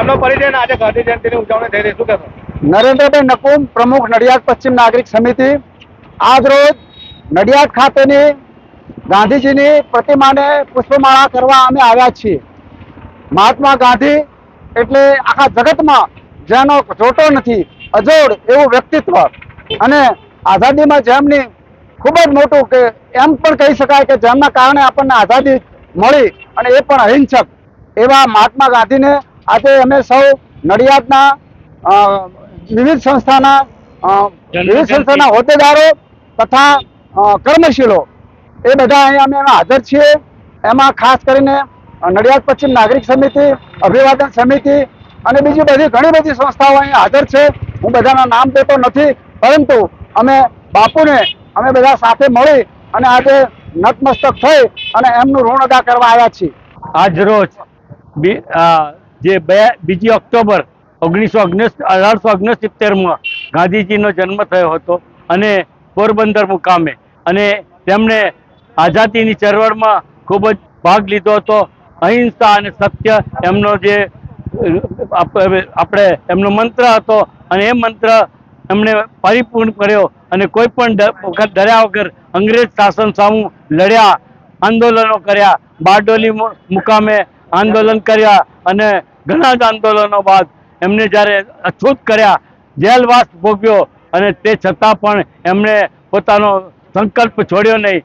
એમનો પરિચય ઉજવણી થઈ રહી. શું કહેશો? નરેન્દ્રભાઈ નકુમ પ્રમુખ નડિયાદ પશ્ચિમ નાગરિક સમિતિ. આજ રોજ નડિયાદ ખાતેની ગાંધીજીની પ્રતિમાને પુષ્પમાળા કરવા અમે આવ્યા છીએ. મહાત્મા ગાંધી એટલે આખા જગતમાં જેનો જોટો નથી, અજોડ એવું વ્યક્તિત્વ અને આઝાદીમાં જેમની ખૂબ જ મોટું કે એમ પણ કહી શકાય કે જેમના કારણે આપણને આઝાદી મળી અને એ પણ અહિંસક એવા મહાત્મા ગાંધીને આજે અમે સૌ નડિયાદના વિવિધ સંસ્થાના વિવિધ સંસ્થાના હોદ્દેદારો તથા કર્મશીલો. એ બધા અહીંયા અમે હાજર છીએ. એમાં ખાસ કરીને નડિયાદ પશ્ચિમ નાગરિક સમિતિ અભિવાદન સમિતિ અને બીજી બધી ઘણી બધી સંસ્થાઓ અહીંયા હાજર છે. હું બધાના નામ દેતો નથી પરંતુ અમે બાપુને અમે બધા સાથે મળી અને આજે નતમસ્તક થઈ અને એમનું ઋણ અદા કરવા આવ્યા છીએ. આજ રોજ જે બે બીજી ઓક્ટોબર ઓગણીસો ઓગણીસ અઢારસો ઓગણસિત્તેરમાં ગાંધીજીનો જન્મ થયો હતો અને પોરબંદર મુકામે. અને તેમણે આઝાદીની ચળવળમાં ખૂબ જ ભાગ લીધો હતો. અહિંસા અને સત્ય એમનો જે આપણે એમનો મંત્ર હતો અને એ મંત્ર એમણે પરિપૂર્ણ કર્યો અને કોઈ પણ વખત ડર્યા વગર અંગ્રેજ શાસન સામું લડ્યા, આંદોલનો કર્યા, બારડોલી મુકામે આંદોલન કર્યા અને ઘણા જ આંદોલનો બાદ એમને જ્યારે અછૂત કર્યા, જેલવાસ ભોગ્યો અને તે છતાં પણ એમણે પોતાનો સંકલ્પ છોડ્યો નહીં.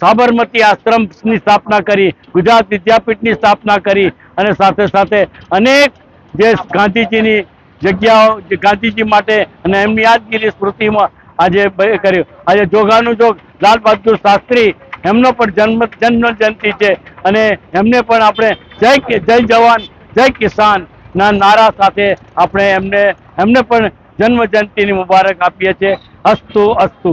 સાબરમતી આશ્રમની સ્થાપના કરી, ગુજરાત વિદ્યાપીઠની સ્થાપના કરી અને સાથે સાથે અનેક જે ગાંધીજીની જગ્યાઓ, જે ગાંધીજી માટે અને એમની યાદગીરી સ્મૃતિમાં આજે કર્યું. આજે જોગાનું જોગ લાલ બહાદુર શાસ્ત્રી એમનો પણ જન્મ જન્મ જયંતિ છે અને એમને પણ આપણે જય જય જવાન, જય કિસાન ના નારા સાથે આપણે એમને એમને પણ જન્મ જયંતિની મુબારક આપીએ છીએ. અસ્તુ અસ્તુ.